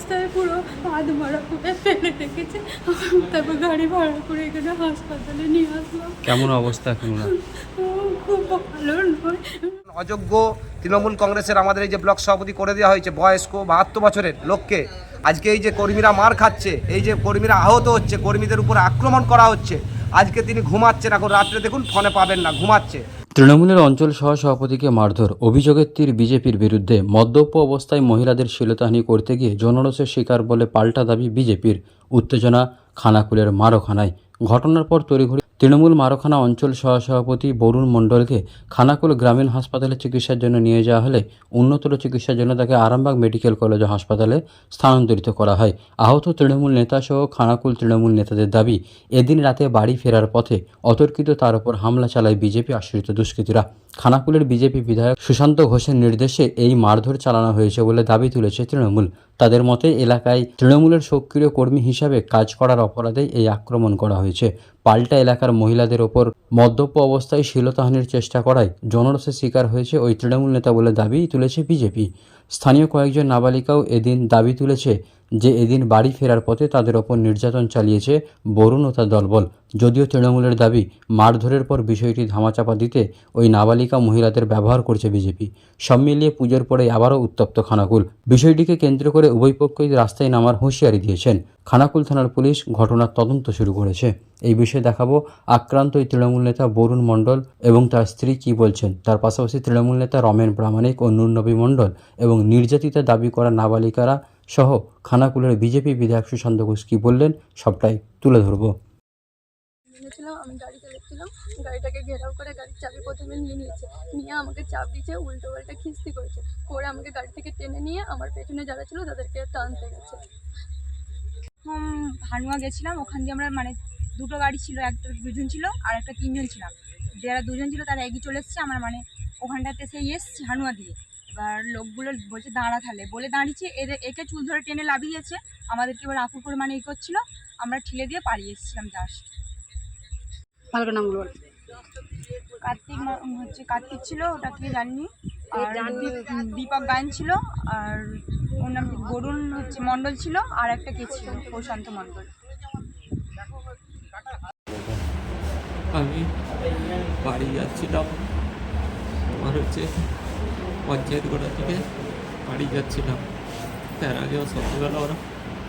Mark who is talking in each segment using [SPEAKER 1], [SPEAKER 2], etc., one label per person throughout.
[SPEAKER 1] রাস্তায় পুরো হাত মারা করে ফেলে রেখেছে। তারপর গাড়ি ভাড়া করে এখানে হাসপাতালে নিয়ে আসলাম।
[SPEAKER 2] কেমন অবস্থা এখন
[SPEAKER 1] খুব ভালো নয়।
[SPEAKER 3] অযোগ্য তৃণমূল কংগ্রেসের আমাদের এই যে ব্লক সভাপতি করে দেওয়া হয়েছে বয়স্ক বাহাত্তর বছরের লোককে। আজকে এই যে কর্মীরা মার খাচ্ছে এই যে কর্মীরা আহত হচ্ছে কর্মীদের উপর আক্রমণ করা হচ্ছে আজকে তিনি ঘুমাচ্ছেন। এখন রাত্রে দেখুন ফোনে পাবেন না ঘুমাচ্ছে।
[SPEAKER 2] তৃণমূলের অঞ্চল সহ সভাপতিকে মারধর, অভিযোগের তীর বিজেপির বিরুদ্ধে, মদ্যপ অবস্থায় মহিলাদের শিলতাহানি করতে গিয়ে জনরসের শিকার বলে পাল্টা দাবি বিজেপির। উত্তেজনা, খানাকুলের মারোখানায়। ঘটনার পর তড়িঘড়ি তৃণমূল মারখানা অঞ্চল সহসভাপতি বরুণ মণ্ডলকে খানাকুল গ্রামীণ হাসপাতালে চিকিৎসার জন্য নিয়ে যাওয়া হলে উন্নতর চিকিৎসার জন্য তাকে আরামবাগ মেডিকেল কলেজ হাসপাতালে স্থানান্তরিত করা হয়। আহত তৃণমূল নেতাসহ খানাকুল তৃণমূল নেতাদের দাবি, এদিন রাতে বাড়ি ফেরার পথে অতর্কিত তার উপর হামলা চালায় বিজেপি আশ্রিত দুষ্কৃতীরা। খানাকুলের বিজেপি বিধায়ক সুশান্ত ঘোষের নির্দেশে এই মারধর চালানো হয়েছে বলে দাবি তুলেছে তৃণমূল। তাদের মতে, এলাকায় তৃণমূলের সক্রিয় কর্মী হিসাবে কাজ করার অপরাধে এই আক্রমণ করা হয়েছে। পাল্টা এলাকার মহিলাদের ওপর মদ্যপ অবস্থায় শীলতাহানির চেষ্টা করায় জনরসের শিকার হয়েছে ওই তৃণমূল নেতা বলে দাবি তুলেছে বিজেপি। স্থানীয় কয়েকজন নাবালিকাও এদিন দাবি তুলেছে যে এদিন বাড়ি ফেরার পথে তাদের ওপর নির্যাতন চালিয়েছে বরুণ ও তার দলবল। যদিও তৃণমূলের দাবি, মারধরের পর বিষয়টি ধামাচাপা দিতে ওই নাবালিকা মহিলাদের ব্যবহার করছে বিজেপি। সব মিলিয়ে পুজোর পরে আবারও উত্তপ্ত খানাকুল। বিষয়টিকে কেন্দ্র করে উভয় পক্ষই রাস্তায় নামার হুঁশিয়ারি দিয়েছেন। খানাকুল থানার পুলিশ ঘটনার তদন্ত শুরু করেছে। এই বিষয়ে দেখাবো আক্রান্ত ওই তৃণমূল নেতা বরুণ মণ্ডল এবং তার স্ত্রী কি বলছেন। তার পাশাপাশি তৃণমূল নেতা রমেন প্রামাণিক ও নুরনবী মণ্ডল এবং নির্যাতিতা দাবি করা নাবালিকারা সহ খানাকুলের বিজেপি বিধায়ক সুশান্ত ঘোষ কি বললেন সবটাই তুলে ধরবো।
[SPEAKER 1] আমি গাড়ি চালাচ্ছিলাম গাড়িটাকে ঘেরাও করে গাড়ির চাবি প্রথমে নিয়ে নিয়েছে। নিয়ে আমাকে চাপ দিয়েছে উল্টো পাল্টা খিস্তি করেছে। করে আমাকে গাড়ি থেকে টেনে নিয়ে আমার পেছনে যারা ছিল তাদেরকে টানতে গেছে।
[SPEAKER 4] হুম হানুয়া গেছিলাম ওখান দিয়ে আমরা মানে দুটো গাড়ি ছিল একটা দুজন ছিল আর একটা তিনজন ছিলাম। যারা দুজন ছিল তারা এগিয়ে চলে এসছে আমরা মানে ওখানটাতে সেই এসছি হানুয়া দিয়ে। এবার লোকগুলো বলছে দাঁড়া তাহলে। বলে দাঁড়িয়েছে এদের একে চুল ধরে টেনে লাভিয়েছে। আমাদেরকে এবার আপুর করে মানে ই করছিল আমরা ঠেলে দিয়ে পালিয়ে এসেছিলাম জাস্ট
[SPEAKER 5] ভালো নাম বল।
[SPEAKER 4] কার্তিক হচ্ছে কার্তিক ছিল ওটা থেকে জানিনি? আর দীপক গায়ন ছিল আর ওর নাম বরুণ হচ্ছে মণ্ডল ছিল আর একটা কে ছিল? প্রশান্ত মণ্ডল।
[SPEAKER 6] আমি বাড়ি যাচ্ছিলাম। আমার হচ্ছে পঞ্চায়েত গোড়া থেকে বাড়ি যাচ্ছিলাম। তার আগেও সন্ধ্যেবেলা ওরা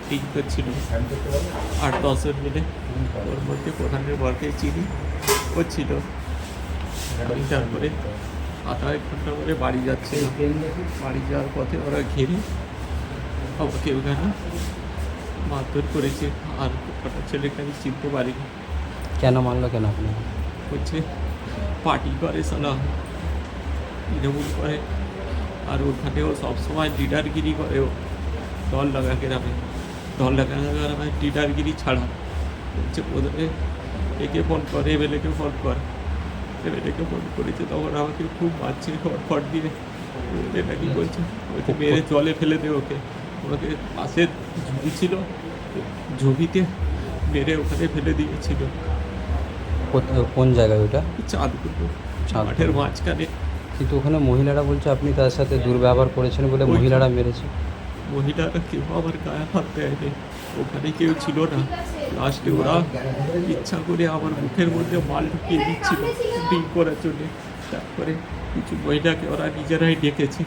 [SPEAKER 6] ঠিক করছিল। আট দশজন মিলে ওর মধ্যে প্রধানের বরকে চিনি ও ছিল আমি তারপরে আধা এক ঘণ্টা পরে বাড়ি যাচ্ছে বাড়ি যাওয়ার পথে ওরা ঘিরে আমাকে ওখানে মারধর করেছে। আর কটা ছেলেকে আমি চিনতে পারিনি।
[SPEAKER 2] কেন মানলো কেন আপনার
[SPEAKER 6] হচ্ছে পার্টি করে সালা তৃণমূল করে আর ওখানেও সবসময় লিডারগিরি করে ও দল লাগাকে গ্রামে দল লাগা গ্রামে লিডারগিরি ছাড়া। হচ্ছে প্রথমে একে ফোন করে? এমএলএকে ফোন করে? এমএলএকে ফোন করেছে তখন আমাকে খুব মারছে ফট দিয়ে। এটা কি বলছে ওকে মেরে জলে ফেলে দে ওকে। ওকে পাশে ঝুঁকি ছিল ঝুঁকিতে মেরে ওখানে ফেলে দিয়েছিল।
[SPEAKER 2] কোন জায়গায় ওটা?
[SPEAKER 6] চাঁদপুর।
[SPEAKER 2] চাঁদপুর।
[SPEAKER 6] মাঠের মাঝখানে
[SPEAKER 2] কিন্তু ওখানে মহিলারা বলছে আপনি তার সাথে দুর্ব্যবহার করেছেন বলে মহিলারা মেরেছে।
[SPEAKER 6] মহিলারা কেউ আমার গায়ে হাত দেয়নি ওখানে কেউ ছিল না। লাস্টে ওরা ইচ্ছা করে আমার মুখের মধ্যে মাল ঢুকিয়ে দিচ্ছিল ডিম করার জন্যে। তারপরে কিছু মহিলাকে ওরা নিজেরাই ডেকেছে।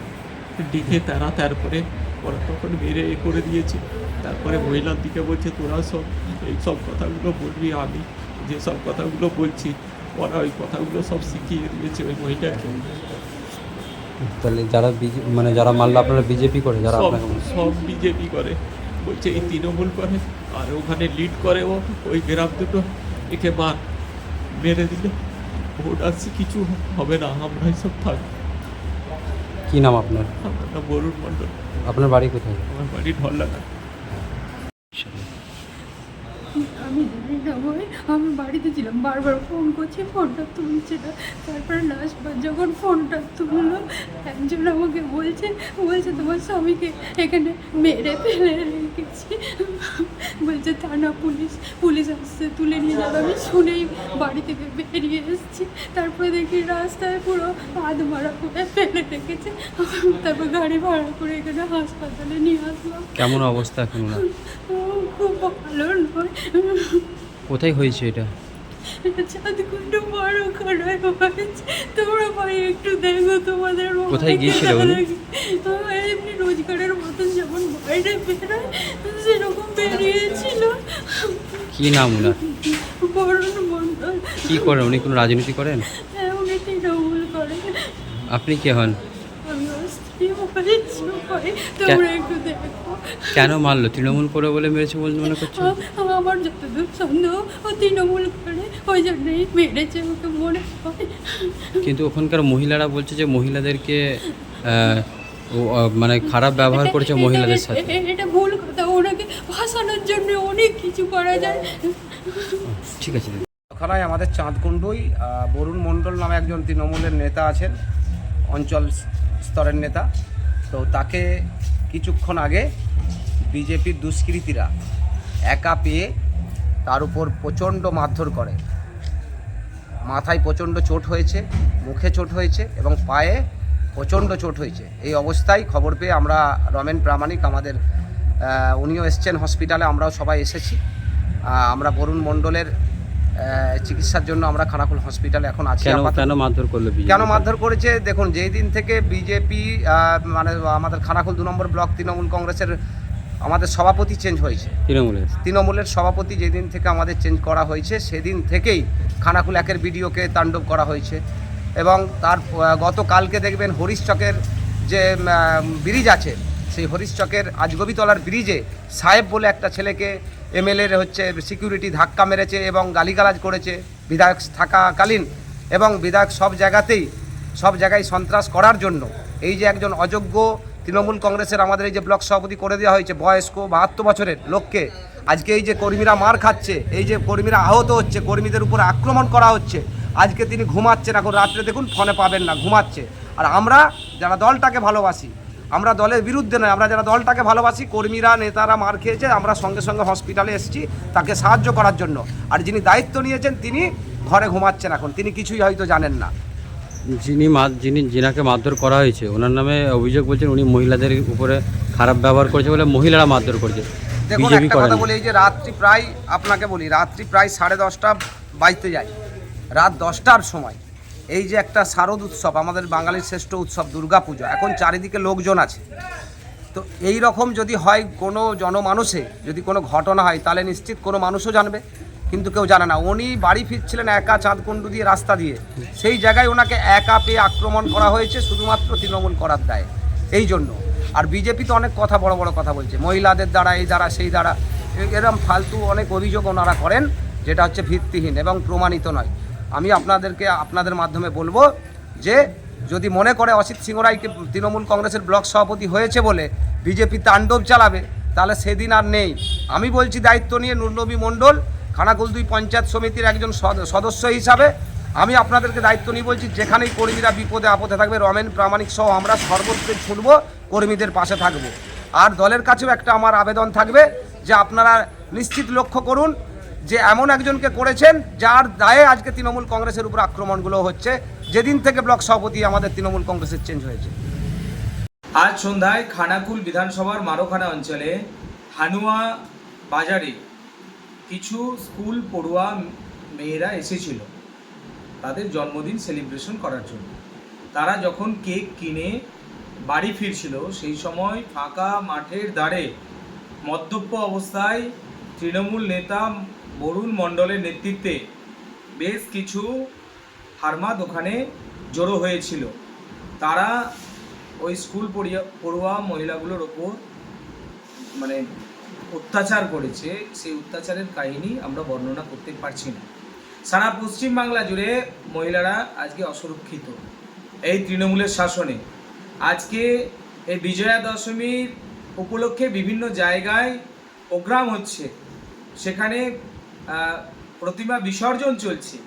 [SPEAKER 6] ডেকে তারা তারপরে ওরা তখন মেরে এ করে দিয়েছে। তারপরে মহিলার দিকে বলছে তোরা সব এই সব কথাগুলো বলবি আমি। যে সব কথাগুলো বলছি ওরা ওই কথাগুলো সব শিখিয়ে দিয়েছে ওই মহিলাকে।
[SPEAKER 2] তাহলে যারা বিজে- মানে যারা মারলো আপনারা বিজেপি করে যারা
[SPEAKER 6] সব
[SPEAKER 2] আপনাকে
[SPEAKER 6] সব বিজেপি করে। বলছে এই তৃণমূল করে আর ওখানে লিড করে ও ওই গ্রাম দুটো। একে মার মেরে দিলে। ভোট আসছে কিছু হবে না আমরাই সব থাক
[SPEAKER 2] কি নাম আপনার?
[SPEAKER 6] আপনার বরুণ মণ্ডল।
[SPEAKER 2] আপনার বাড়ি কোথায়?
[SPEAKER 6] আমার বাড়ি ঢল
[SPEAKER 1] আমি জানি না আমি বাড়িতে ছিলাম, বারবার ফোন করছি ফোনটা তুলছে না। তারপরে লাস্টবার যখন ফোনটা তুললো, একজন আমাকে বলছে বলছে তোমার স্বামীকে এখানে মেরে ফেলে। ডেকেছি বলছে থানা পুলিশ পুলিশ আসছে তুলে নিয়ে যাবে। আমি শুনেই বাড়ি থেকে বেরিয়ে এসেছি। তারপরে দেখি রাস্তায় পুরো হাত মারা করে ফেলে রেখেছে। তারপর গাড়ি ভাড়া করে এখানে হাসপাতালে নিয়ে আসলাম।
[SPEAKER 2] কেমন অবস্থা এখন
[SPEAKER 1] খুব ভালো নয়।
[SPEAKER 2] কোথায় হয়েছে এটা?
[SPEAKER 1] চাঁদ কুন্ডু বড় খারাপ হয়েছে। তোমরা ভাই একটু দেখো তোমাদের
[SPEAKER 2] কোথায় গিয়েছিল
[SPEAKER 1] এমনি রোজগারের যেমন বাইরে বেরোয় সেরকম বেরিয়েছিল।
[SPEAKER 2] কি নাম ওনার?
[SPEAKER 1] বরণ মন্ডল
[SPEAKER 2] কি করেন? উনি কোনো রাজনীতি করেন?
[SPEAKER 1] হ্যাঁ উনি তৃণমূল করে
[SPEAKER 2] আপনি কে হন? কেন মারলো? তৃণমূল করে বলে মেরেছে বলে মনে
[SPEAKER 1] করছ? আমার যতদূর সন্দেহ ও তৃণমূল করে ওই জন্যই মেরেছে ওকে মনে হয়।
[SPEAKER 2] কিন্তু ওখানকার মহিলারা বলছে যে মহিলাদেরকে মানে খারাপ ব্যবহার করেছে মহিলাদের সাথে।
[SPEAKER 1] এটা ভুল কথা। ওনাকে ভাসানোর জন্য অনেক কিছু করা যায়।
[SPEAKER 2] ঠিক আছে
[SPEAKER 3] ওখানে আমাদের চাঁদকুণ্ডুই বরুণ মণ্ডল নামে একজন তৃণমূলের নেতা আছেন অঞ্চল স্তরের নেতা। তো তাকে কিছুক্ষণ আগে বিজেপির দুষ্কৃতীরা একা পেয়ে তার উপর প্রচণ্ড মারধর করে। মাথায় প্রচণ্ড চোট হয়েছে মুখে চোট হয়েছে এবং পায়ে প্রচণ্ড চোট হয়েছে। এই অবস্থায় খবর পেয়ে আমরা রমেন প্রামাণিক আমাদের উনিও এসছেন হসপিটালে আমরাও সবাই এসেছি। আমরা বরুণ মণ্ডলের চিকিৎসার জন্য আমরা খানাকুল হসপিটালে এখন আছি
[SPEAKER 2] কেন মারধর করল
[SPEAKER 3] কেন মারধর করেছে? দেখুন যেই দিন থেকে বিজেপি মানে আমাদের খানাকুল দু নম্বর ব্লক তৃণমূল কংগ্রেসের আমাদের সভাপতি চেঞ্জ হয়েছে।
[SPEAKER 2] তৃণমূলের?
[SPEAKER 3] তৃণমূলের সভাপতি যেদিন থেকে আমাদের চেঞ্জ করা হয়েছে সেদিন থেকেই খানাকুল একের বিডিওকে তাণ্ডব করা হয়েছে। এবং তার গতকালকে দেখবেন হরিশচকের যে ব্রিজ আছে, সেই হরিশচকের আজগবিতলার ব্রিজে সাহেব বলে একটা ছেলেকে এমএলএর হচ্ছে সিকিউরিটি ধাক্কা মেরেছে এবং গালিগালাজ করেছে বিধায়ক থাকাকালীন এবং বিধায়ক সব জায়গাতেই, সব জায়গায় সন্ত্রাস করার জন্য। এই যে একজন অযোগ্য তৃণমূল কংগ্রেসের আমাদের এই যে ব্লক সভাপতি করে দেওয়া হয়েছে বয়স্ক বাহাত্তর বছরের লোককে, আজকে এই যে কর্মীরা মার খাচ্ছে, এই যে কর্মীরা আহত হচ্ছে, কর্মীদের উপর আক্রমণ করা হচ্ছে আজকে তিনি ঘুমাচ্ছেন এখন রাত্রে দেখুন ফোনে পাবেন না ঘুমাচ্ছে। আর আমরা যারা দলটাকে ভালোবাসি আমরা দলের বিরুদ্ধে নয় আমরা যারা দলটাকে ভালোবাসি কর্মীরা নেতারা মার খেয়েছে আমরা সঙ্গে সঙ্গে হসপিটালে এসেছি তাকে সাহায্য করার জন্য। আর যিনি দায়িত্ব নিয়েছেন তিনি ঘরে ঘুমাচ্ছেন এখন তিনি কিছুই হয়তো জানেন না।
[SPEAKER 2] যিনি যিনি যিনাকে মারধর করা হয়েছে ওনার নামে অভিযোগ বলছেন উনি মহিলাদের উপরে খারাপ ব্যবহার করেছে বলে মহিলারা মারধর করেছে।
[SPEAKER 3] দেখুন একটা কথা বলি এই যে রাত্রি প্রায় আপনাকে বলি রাত্রি প্রায় সাড়ে দশটা বাজতে যায়। রাত দশটার সময়। এই যে একটা শারদ উৎসব, আমাদের বাঙালির শ্রেষ্ঠ উৎসব দুর্গাপূজা এখন চারিদিকে লোকজন আছে। তো এই রকম যদি হয় কোনো জনমানুষে, যদি কোনো ঘটনা হয়, তাহলে নিশ্চিত কোনো মানুষও জানবে, কিন্তু কেউ জানে না। উনি বাড়ি ফিরছিলেন একা চাঁদকুণ্ডু দিয়ে রাস্তা দিয়ে। সেই জায়গায় ওনাকে একা পেয়ে আক্রমণ করা হয়েছে, শুধুমাত্র তৃণমূল করার দায়। এই জন্য। আর বিজেপি তো অনেক কথা বড় বড় কথা বলছে, মহিলাদের দ্বারা, এই দ্বারা, সেই দ্বারা। এরম ফালতু অনেক অভিযোগ ওনারা করেন, যেটা হচ্ছে ভিত্তিহীন এবং প্রমাণিত নয়। আমি আপনাদেরকে আপনাদের মাধ্যমে বলব যে, যদি মনে করে অসিত সিংহরাইকে তৃণমূল কংগ্রেসের ব্লক সভাপতি হয়েছে বলে বিজেপি তাণ্ডব চালাবে, তাহলে সেদিন আর নেই। আমি বলছি দায়িত্ব নিয়ে নুরনবী মণ্ডল, খানাকুল দুই পঞ্চায়েত সমিতির একজন সদ- সদস্য হিসাবে, আমি আপনাদেরকে দায়িত্ব নিয়ে বলছি যেখানেই কর্মীরা বিপদে আপদে থাকবে, রমেন, প্রামাণিক সহ আমরা সর্বত্রই ছুটব, কর্মীদের পাশে থাকব। আর দলের কাছেও একটা আমার আবেদন থাকবে যে আপনারা নিশ্চিত লক্ষ্য করুন যে এমন একজনকে করেছেন যার দায়ে আজকে তৃণমূল কংগ্রেসের উপর আক্রমণগুলো হচ্ছে। যেদিন থেকে ব্লক সভাপতি আমাদের তৃণমূল কংগ্রেসের চেঞ্জ হয়েছে।
[SPEAKER 7] আজ সন্ধ্যায় খানাকুল বিধানসভার মারোখানা অঞ্চলে হানুয়া বাজারে কিছু স্কুল পড়ুয়া মেয়েরা এসেছিল। তাদের জন্মদিন সেলিব্রেশন করার জন্য। তারা যখন কেক কিনে বাড়ি ফিরছিল, সেই সময় ফাঁকা মাঠের ধারে মদ্যপ অবস্থায় তৃণমূল নেতা বরুণ মণ্ডলের নেতৃত্বে বেশ কিছু হারমাদ ওখানে জড়ো হয়েছিল। তারা ওই স্কুল পড়িয়া, পড়ুয়া মহিলাগুলোর ওপর মানে অত্যাচার করেছে। সেই অত্যাচারের কাহিনী আমরা বর্ণনা করতে পারছি না। সারা পশ্চিমবাংলা জুড়ে মহিলারা আজকে অসুরক্ষিত এই তৃণমূলের শাসনে। আজকে এই বিজয়া দশমীর উপলক্ষে বিভিন্ন জায়গায় প্রোগ্রাম হচ্ছে। সেখানে প্রতিমা বিসর্জন চলছে।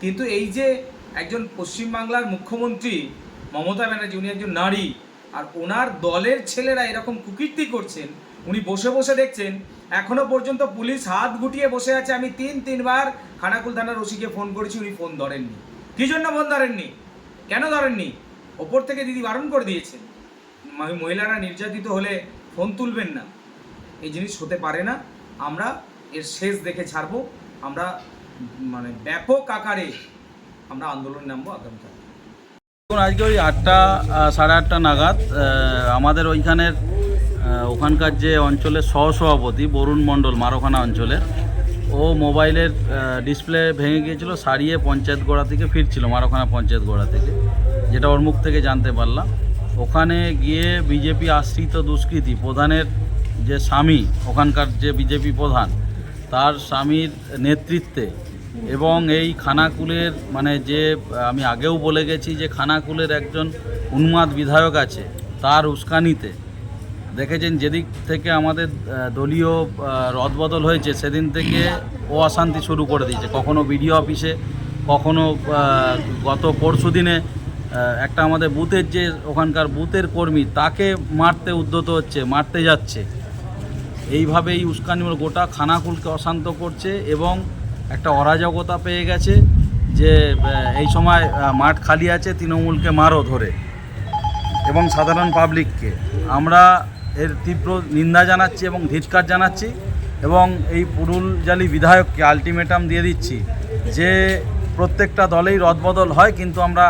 [SPEAKER 7] কিন্তু এই যে একজন পশ্চিমবাংলার মুখ্যমন্ত্রী মমতা ব্যানার্জি, উনি একজন নারী, আর ওনার দলের ছেলেরা এরকম কুকীর্তি করছেন, উনি বসে বসে দেখছেন, এখনও পর্যন্ত পুলিশ হাত গুটিয়ে বসে আছে। আমি তিন, তিনবার খানাকুল থানার ওসিকে ফোন করেছি, উনি ফোন ধরেননি। কি জন্য ফোন ধরেননি? কেন ধরেননি? ওপর থেকে দিদি বারণ করে দিয়েছেন। মহি- মহিলারা নির্যাতিত হলে ফোন তুলবেন না। এই জিনিস হতে পারে না। আমরা এর শেষ দেখে ছাড়বো। আমরা মানে ব্যাপক আকারে আমরা আন্দোলন নামবো আগামীকাল।
[SPEAKER 8] আজকে ওই আটটা সাড়ে আটটা নাগাদ আমাদের ওইখানের ওখানকার যে অঞ্চলের সহসভাপতি বরুণ মণ্ডল, মারোখানা অঞ্চলের, ও মোবাইলের ডিসপ্লে ভেঙে গিয়েছিল, সারিয়ে পঞ্চায়েত গোড়া থেকে ফিরছিল, মারোখানা পঞ্চায়েত গোড়া থেকে, যেটা ওর মুখ থেকে জানতে পারলাম। ওখানে গিয়ে বিজেপি আশ্রিত দুষ্কৃতী প্রধানের যে স্বামী, ওখানকার যে বিজেপি প্রধান তার স্বামীর নেতৃত্বে এবং এই খানাকুলের মানে যে আমি আগেও বলে গেছি যে খানাকুলের একজন উন্মাদ বিধায়ক আছে, তার উস্কানিতে দেখেছেন যেদিক থেকে আমাদের দলীয় রদবদল হয়েছে, সেদিন থেকে ও অশান্তি শুরু করে দিয়েছে। কখনো বিডিও অফিসে, কখনো গত পরশু দিনে একটা আমাদের বুথের যে, ওখানকার বুথের কর্মী, তাকে মারতে উদ্যত হচ্ছে, মারতে যাচ্ছে। এইভাবে এই উস্কানিমূলক গোটা খানাকুলকে অশান্ত করছে এবং একটা অরাজকতা পেয়ে গেছে যে এই সময় মাঠ খালি আছে তৃণমূলকে মারো ধরে এবং সাধারণ পাবলিককে। আমরা এর তীব্র নিন্দা জানাচ্ছি এবং ধিৎকার জানাচ্ছি এবং এই পুরুলজালি বিধায়ককে আলটিমেটাম দিয়ে দিচ্ছি যে, প্রত্যেকটা দলেই রদবদল হয়, কিন্তু আমরা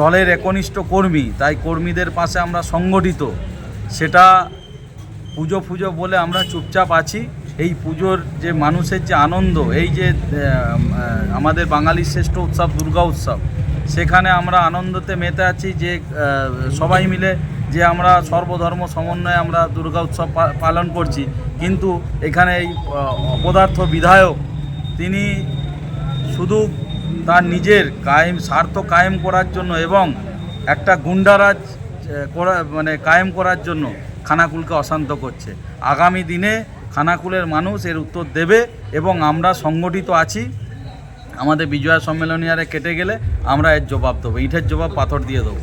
[SPEAKER 8] দলের একনিষ্ঠ কর্মী, তাই কর্মীদের পাশে আমরা সংগঠিত। সেটা পুজো ফুজো বলে আমরা চুপচাপ আছি। এই পুজোর যে মানুষের যে আনন্দ এই যে আমাদের বাঙালির শ্রেষ্ঠ উৎসব দুর্গা উৎসব সেখানে আমরা আনন্দতে মেতে আছি যে সবাই মিলে যে আমরা সর্বধর্ম সমন্বয়ে আমরা দুর্গা উৎসব পালন করছি। কিন্তু এখানে এই আহ, অপদার্থ বিধায়ক তিনি শুধু তার নিজের কায়েম স্বার্থ কায়েম করার জন্য এবং একটা গুন্ডারাজ করা মানে কায়েম করার জন্য খানাকুলকে অশান্ত করছে। আগামী দিনে খানাকুলের মানুষ এর উত্তর দেবে এবং আমরা সংগঠিত আছি। আমাদের বিজয়া সম্মেলনী আরে কেটে গেলে আমরা এর জবাব দেবো। ইটের জবাব পাথর দিয়ে দেবো।